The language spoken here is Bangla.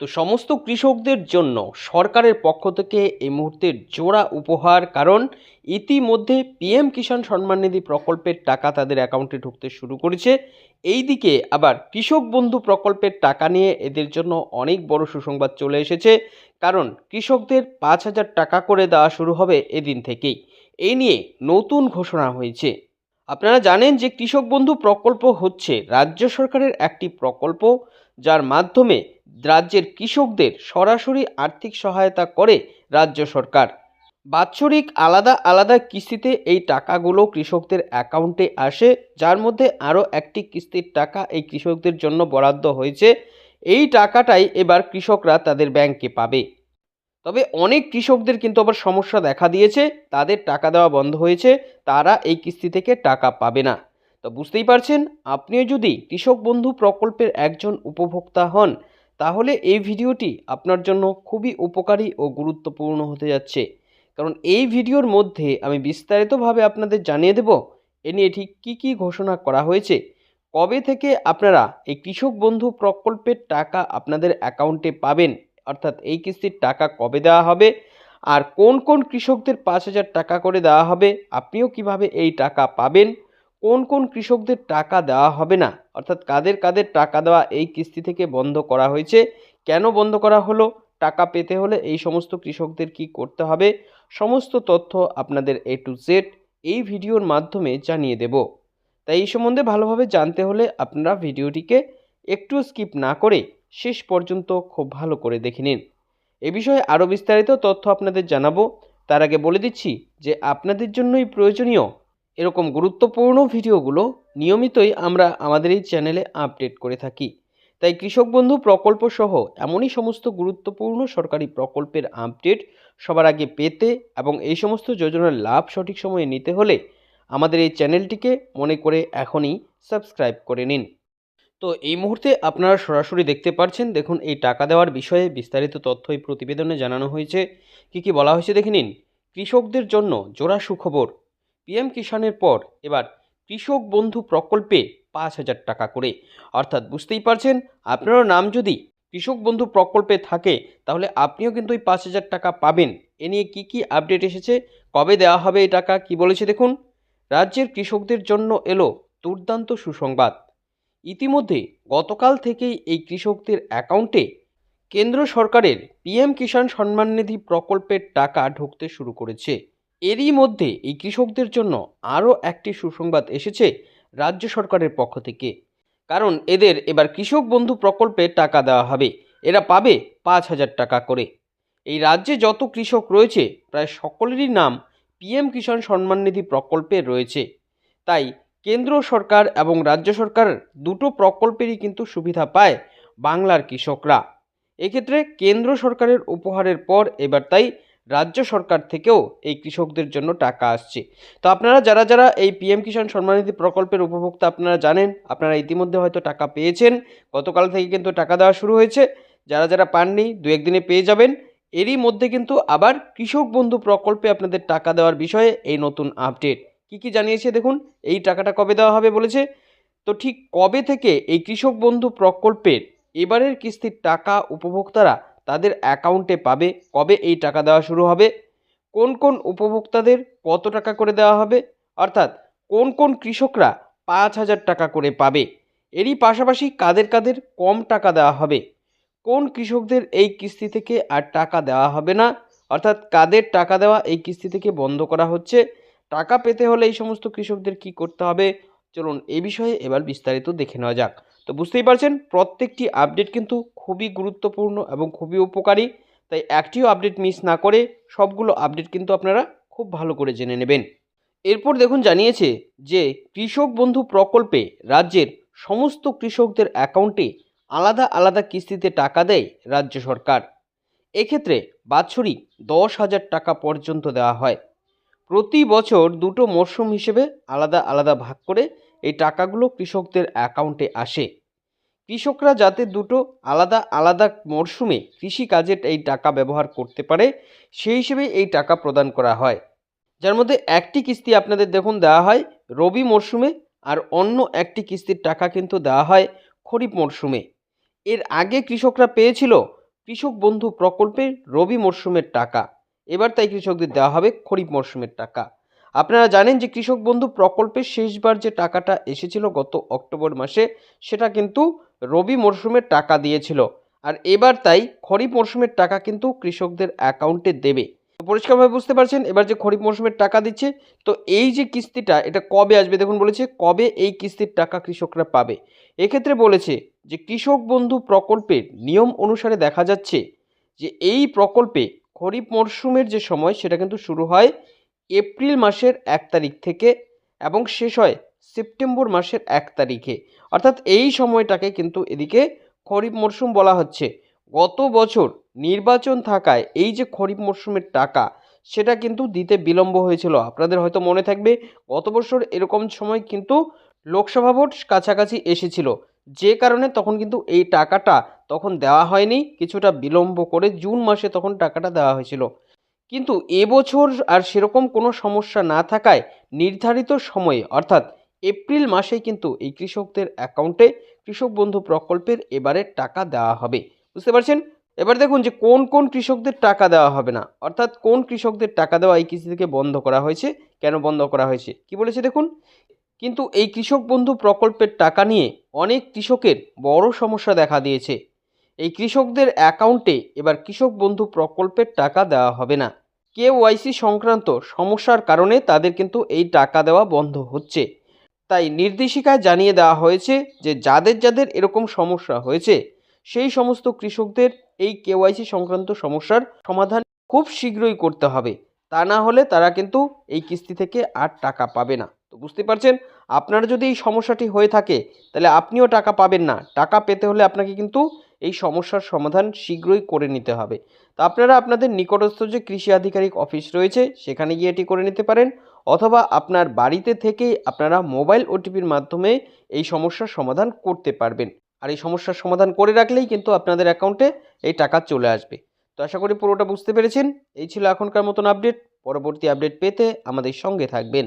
তো সমস্ত কৃষকদের জন্য সরকারের পক্ষ থেকে এই মুহূর্তে জোড়া উপহার, কারণ ইতিমধ্যে পিএম কিষাণ সম্মান নিধি প্রকল্পের টাকা তাদের অ্যাকাউন্টে ঢুকতে শুরু করেছে। এইদিকে আবার কৃষক বন্ধু প্রকল্পের টাকা নিয়ে এদের জন্য অনেক বড় সুসংবাদ চলে এসেছে, কারণ কৃষকদের পাঁচ হাজার টাকা করে দেওয়া শুরু হবে এদিন থেকেই। এই নিয়ে নতুন ঘোষণা হয়েছে। আপনারা জানেন যে কৃষক বন্ধু প্রকল্প হচ্ছে রাজ্য সরকারের একটি প্রকল্প যার মাধ্যমে রাজ্যের কৃষকদের সরাসরি আর্থিক সহায়তা করে রাজ্য সরকার। বাৎসরিক আলাদা আলাদা কিস্তিতে এই টাকাগুলো কৃষকদের অ্যাকাউন্টে আসে, যার মধ্যে আরও একটি কিস্তির টাকা এই কৃষকদের জন্য বরাদ্দ হয়েছে। এই টাকাটাই এবার কৃষকরা তাদের ব্যাংকে পাবে। তবে অনেক কৃষকদের কিন্তু আবার সমস্যা দেখা দিয়েছে, তাদের টাকা দেওয়া বন্ধ হয়েছে, তারা এই কিস্তি থেকে টাকা পাবে না। তো বুঝতেই পারছেন, আপনিও যদি কৃষক বন্ধু প্রকল্পের একজন উপভোক্তা হন, তাহলে এই ভিডিওটি আপনার জন্য খুবই উপকারী ও গুরুত্বপূর্ণ হতে যাচ্ছে। কারণ এই ভিডিওর মধ্যে আমি বিস্তারিতভাবে আপনাদের জানিয়ে দেব, এ নিয়ে ঠিক কী কী ঘোষণা করা হয়েছে, কবে থেকে আপনারা এই কৃষক বন্ধু প্রকল্পের টাকা আপনাদের অ্যাকাউন্টে পাবেন অর্থাৎ এই কিস্তির টাকা কবে দেওয়া হবে? আর কোন কোন কৃষকদের পাঁচ হাজার টাকা করে দেওয়া হবে? আপনিও কীভাবে এই টাকা পাবেন? কোন কোন কৃষকদের টাকা দেওয়া হবে না? অর্থাৎ কাদের কাদের টাকা দেওয়া এই কিস্তি থেকে বন্ধ করা হয়েছে? কেন বন্ধ করা হলো? টাকা পেতে হলে এই সমস্ত কৃষকদের কি করতে হবে? সমস্ত তথ্য আপনাদের এ টু জেড এই ভিডিওর মাধ্যমে জানিয়ে দেব। তাই এই সম্বন্ধে ভালোভাবে জানতে হলে আপনারা ভিডিওটিকে একটু স্কিপ না করে শেষ পর্যন্ত খুব ভালো করে দেখে নিন। এ বিষয়ে আরও বিস্তারিত তথ্য আপনাদের জানাব। তার আগে বলে দিচ্ছি যে আপনাদের জন্যই প্রয়োজনীয় এরকম গুরুত্বপূর্ণ ভিডিওগুলো নিয়মিতই আমরা আমাদের এই চ্যানেলে আপডেট করে থাকি। তাই কৃষক বন্ধু প্রকল্প সহ এমনই সমস্ত গুরুত্বপূর্ণ সরকারি প্রকল্পের আপডেট সবার আগে পেতে এবং এই সমস্ত যোজনার লাভ সঠিক সময়ে নিতে হলে আমাদের এই চ্যানেলটিকে মনে করে এখনই সাবস্ক্রাইব করে নিন। তো এই মুহূর্তে আপনারা সরাসরি দেখতে পারছেন, দেখুন এই টাকা দেওয়ার বিষয়ে বিস্তারিত তথ্য এই প্রতিবেদনে জানানো হয়েছে। কি কি বলা হয়েছে দেখে নিন। কৃষকদের জন্য জোড়া সুখবর। পিএম কিষাণের পর এবার কৃষক বন্ধু প্রকল্পে পাঁচ হাজার টাকা করে। অর্থাৎ বুঝতেই পারছেন, আপনারও নাম যদি কৃষক বন্ধু প্রকল্পে থাকে, তাহলে আপনিও কিন্তু ওই পাঁচ হাজার টাকা পাবেন। এ নিয়ে কী কী আপডেট এসেছে, কবে দেওয়া হবে এই টাকা, কি বলেছে দেখুন। রাজ্যের কৃষকদের জন্য এলো দুর্দান্ত সুসংবাদ। ইতিমধ্যে গতকাল থেকেই এই কৃষকদের অ্যাকাউন্টে কেন্দ্র সরকারের পিএম কিষাণ সম্মান নিধি প্রকল্পের টাকা ঢুকতে শুরু করেছে। এরই মধ্যে এই কৃষকদের জন্য আরও একটি সুসংবাদ এসেছে রাজ্য সরকারের পক্ষ থেকে। কারণ এদের এবার কৃষক বন্ধু প্রকল্পে টাকা দেওয়া হবে। এরা পাবে পাঁচ হাজার টাকা করে। এই রাজ্যে যত কৃষক রয়েছে, প্রায় সকলেরই নাম পিএম কিষাণ সম্মান নিধি প্রকল্পে রয়েছে। তাই কেন্দ্র সরকার এবং রাজ্য সরকার দুটো প্রকল্পেরই কিন্তু সুবিধা পায় বাংলার কৃষকরা। এক্ষেত্রে কেন্দ্র সরকারের উপহারের পর এবার তাই রাজ্য সরকার থেকেও এই কৃষকদের জন্য টাকা আসছে। তো আপনারা যারা যারা এই পিএম কিষাণ সম্মানিধি প্রকল্পের উপভোক্তা আপনারা জানেন, আপনারা ইতিমধ্যে হয়তো টাকা পেয়েছেন। গতকাল থেকে কিন্তু টাকা দেওয়া শুরু হয়েছে। যারা যারা পাননি, দু একদিনে পেয়ে যাবেন। এরই মধ্যে কিন্তু আবার কৃষক বন্ধু প্রকল্পে আপনাদের টাকা দেওয়ার বিষয়ে এই নতুন আপডেট। কি কি জানিয়েছে দেখুন? এই টাকাটা কবে দেওয়া হবে বলেছে? তো ঠিক কবে থেকে এই কৃষক বন্ধু প্রকল্পের এবারের কিস্তির টাকা উপভোক্তারা তাদের অ্যাকাউন্টে পাবে? কবে এই টাকা দেওয়া শুরু হবে? কোন কোন উপভোক্তাদের কত টাকা করে দেওয়া হবে? অর্থাৎ কোন কোন কৃষকরা পাঁচ হাজার টাকা করে পাবে? এরই পাশাপাশি কাদের কাদের কম টাকা দেওয়া হবে? কোন কৃষকদের এই কিস্তি থেকে আর টাকা দেওয়া হবে না? অর্থাৎ কাদের টাকা দেওয়া এই কিস্তি থেকে বন্ধ করা হচ্ছে? টাকা পেতে হলে এই সমস্ত কৃষকদের কি করতে হবে? চলুন এ বিষয়ে এবার বিস্তারিত দেখে নেওয়া যাক। তো বুঝতেই পারছেন, প্রত্যেকটি আপডেট কিন্তু খুবই গুরুত্বপূর্ণ এবং খুবই উপকারী। তাই একটিও আপডেট মিস না করে সবগুলো আপডেট কিন্তু আপনারা খুব ভালো করে জেনে নেবেন। এরপর দেখুন জানিয়েছে যে, কৃষক বন্ধু প্রকল্পে রাজ্যের সমস্ত কৃষকদের অ্যাকাউন্টে আলাদা আলাদা কিস্তিতে টাকা দেয় রাজ্য সরকার। এক্ষেত্রে বাৎসরিক দশ হাজার টাকা পর্যন্ত দেওয়া হয়। প্রতি বছর দুটো মরশুম হিসেবে আলাদা আলাদা ভাগ করে এই টাকাগুলো কৃষকদের অ্যাকাউন্টে আসে। কৃষকরা যাতে দুটো আলাদা আলাদা মরশুমে কৃষিকাজের এই টাকা ব্যবহার করতে পারে, সেই হিসেবে এই টাকা প্রদান করা হয়। যার মধ্যে একটি কিস্তি আপনাদের দেখুন দেওয়া হয় রবি মরশুমে আর অন্য একটি কিস্তির টাকা কিন্তু দেওয়া হয় খরিফ মরশুমে। এর আগে কৃষকরা পেয়েছিল কৃষক বন্ধু প্রকল্পে রবি মরশুমের টাকা। এবার তাই কৃষকদের দেওয়া হবে খরিফ মরশুমের টাকা। আপনারা জানেন যে কৃষক বন্ধু প্রকল্পের শেষবার যে টাকাটা এসেছিল গত অক্টোবর মাসে, সেটা কিন্তু রবি মরশুমের টাকা দিয়েছিল। আর এবার তাই খরিফ মরশুমের টাকা কিন্তু কৃষকদের অ্যাকাউন্টে দেবে। পরিষ্কারভাবে বুঝতে পারছেন, এবার যে খরিফ মরশুমের টাকা দিচ্ছে, তো এই যে কিস্তিটা, এটা কবে আসবে? দেখুন বলেছে, কবে এই কিস্তির টাকা কৃষকরা পাবে? এক্ষেত্রে বলেছে যে কৃষক বন্ধু প্রকল্পের নিয়ম অনুসারে দেখা যাচ্ছে যে এই প্রকল্পে খরিফ মরশুমের যে সময়, সেটা কিন্তু শুরু হয় এপ্রিল মাসের এক তারিখ থেকে এবং শেষ হয় সেপ্টেম্বর মাসের এক তারিখে। অর্থাৎ এই সময়টাকে কিন্তু এদিকে খরিফ মরশুম বলা হচ্ছে। গত বছর নির্বাচন থাকায় এই যে খরিফ মরশুমের টাকা, সেটা কিন্তু দিতে বিলম্ব হয়েছিল। আপনাদের হয়তো মনে থাকবে, গত বছর এরকম সময় কিন্তু লোকসভা ভোট কাছাকাছি এসেছিল। যে কারণে তখন কিন্তু এই টাকাটা তখন দেওয়া হয়নি, কিছুটা বিলম্ব করে জুন মাসে তখন টাকাটা দেওয়া হয়েছিল। কিন্তু এবছর আর সেরকম কোনো সমস্যা না থাকায় নির্ধারিত সময়ে, অর্থাৎ এপ্রিল মাসেই কিন্তু এই কৃষকদের অ্যাকাউন্টে কৃষক বন্ধু প্রকল্পের এবারে টাকা দেওয়া হবে। বুঝতে পারছেন? এবার দেখুন যে কোন কোন কৃষকদের টাকা দেওয়া হবে না, অর্থাৎ কোন কৃষকদের টাকা দেওয়া এই কৃষি থেকে বন্ধ করা হয়েছে, কেন বন্ধ করা হয়েছে? কি বলেছে দেখুন? কিন্তু এই কৃষক বন্ধু প্রকল্পের টাকা নিয়ে অনেক কৃষকের বড় সমস্যা দেখা দিয়েছে। এই কৃষকদের অ্যাকাউন্টে এবার কৃষক বন্ধু প্রকল্পের টাকা দেওয়া হবে না। কেওয়াইসি সংক্রান্ত সমস্যার কারণে তাদের কিন্তু এই টাকা দেওয়া বন্ধ হচ্ছে। তাই নির্দেশিকায় জানিয়ে দেওয়া হয়েছে যে যাদের যাদের এরকম সমস্যা হয়েছে, সেই সমস্ত কৃষকদের এই কেওয়াইসি সংক্রান্ত সমস্যার সমাধান খুব শীঘ্রই করতে হবে। তা না হলে তারা কিন্তু এই কিস্তি থেকে আর টাকা পাবে না। তো বুঝতে পারছেন? আপনার যদি এই সমস্যাটি হয়ে থাকে, তাহলে আপনিও টাকা পাবেন না। টাকা পেতে হলে আপনাকে কিন্তু এই সমস্যার সমাধান শীঘ্রই করে নিতে হবে। তো আপনারা আপনাদের নিকটস্থ যে কৃষি আধিকারিক অফিস রয়েছে, সেখানে গিয়ে এটি করে নিতে পারেন। অথবা আপনার বাড়িতে থেকেই আপনারা মোবাইল ওটিপির মাধ্যমে এই সমস্যার সমাধান করতে পারবেন। আর এই সমস্যার সমাধান করে রাখলেই কিন্তু আপনাদের অ্যাকাউন্টে এই টাকা চলে আসবে। তো আশা করি পুরোটা বুঝতে পেরেছেন। এই ছিল এখনকার মতন আপডেট। পরবর্তী আপডেট পেতে আমাদের সঙ্গে থাকবেন।